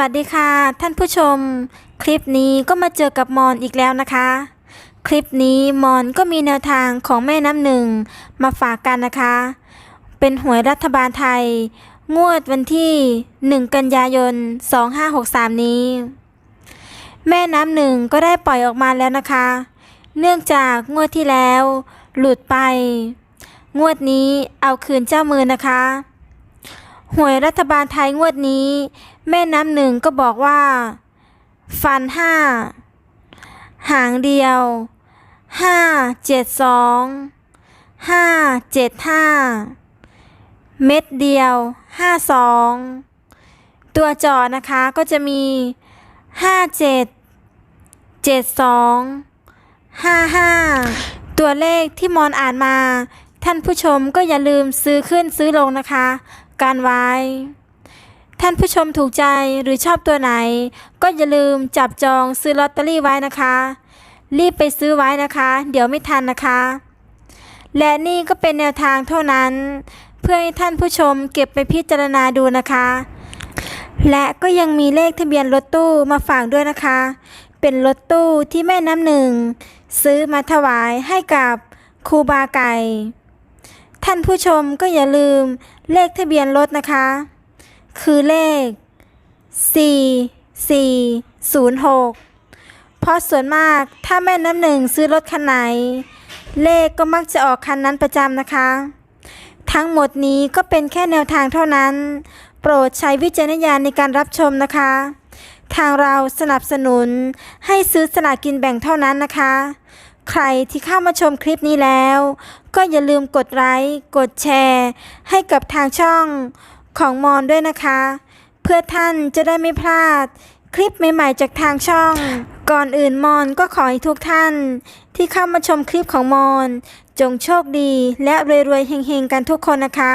วัสดีค่ะ ท่านผู้ชม คลิปนี้ก็มาเจอกับมอนอีกแล้วนะคะ คลิปนี้มอนก็มีแนวทางของแม่น้ำหนึ่งมาฝากกันนะคะ เป็นหวยรัฐบาลไทย งวดวันที่ 1 กันยายน 2563 นี้ แม่น้ำหนึ่งก็ได้ปล่อยออกมาแล้วนะคะ เนื่องจากงวดที่แล้ว หลุดไป งวดนี้เอาคืนเจ้ามือนะคะ หวยรัฐบาลไทยงวดนี้ แม่น้ำหนึ่งก็บอกว่า ฟันห้าหางเดียวห้าเจ็ดสองห้าเจ็ดห้าเม็ดเดียวห้าสองตัวจอนะคะก็จะมีห้าเจ็ดเจ็ดสองห้าห้าตัวเลขที่มอนอ่านมา ท่านผู้ชมก็อย่าลืมซื้อขึ้นซื้อลงนะคะ การไว้ ท่านผู้ชมถูกใจหรือชอบตัวไหน ก็อย่าลืมจับจองซื้อลอตเตอรี่ไว้นะคะ รีบไปซื้อไว้นะคะ เดี๋ยวไม่ทันนะคะ และนี่ก็เป็นแนวทางเท่านั้น เพื่อให้ท่านผู้ชมเก็บไปพิจารณาดูนะคะ และก็ยังมีเลขทะเบียนรถตู้มาฝากด้วยนะคะ เป็นรถตู้ที่แม่น้ำหนึ่งซื้อมาถวายให้กับครูบาไก่ ท่านผู้ชมก็อย่าลืม เลขทะเบียนรถนะคะ คือเลข 4 4 0 6 เพราะส่วนมากถ้าแม่น้ำหนึ่งซื้อรถคันไหน เลขก็มักจะออกคันนั้นประจำนะคะ ทั้งหมดนี้ก็เป็นแค่แนวทางเท่านั้น โปรดใช้วิจารณญาณในการรับชมนะคะ ทางเราสนับสนุนให้ซื้อสลากกินแบ่งเท่านั้นนะคะ ใครที่เข้ามาชมคลิปนี้แล้ว ก็อย่าลืมกดไลค์กดแชร์ ให้กับทางช่องของมอนด้วยนะคะ เพื่อท่านจะได้ไม่พลาด คลิปใหม่ๆ จากทางช่อง ก่อนอื่นมอนก็ขอให้ทุกท่าน ที่เข้ามาชมคลิปของมอน จงโชคดีและรวยๆเฮงๆกันทุกคนนะคะ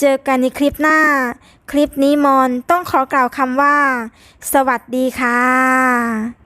เจอกันในคลิปหน้า คลิปนี้มอนต้องขอกล่าวคำว่า สวัสดีค่ะ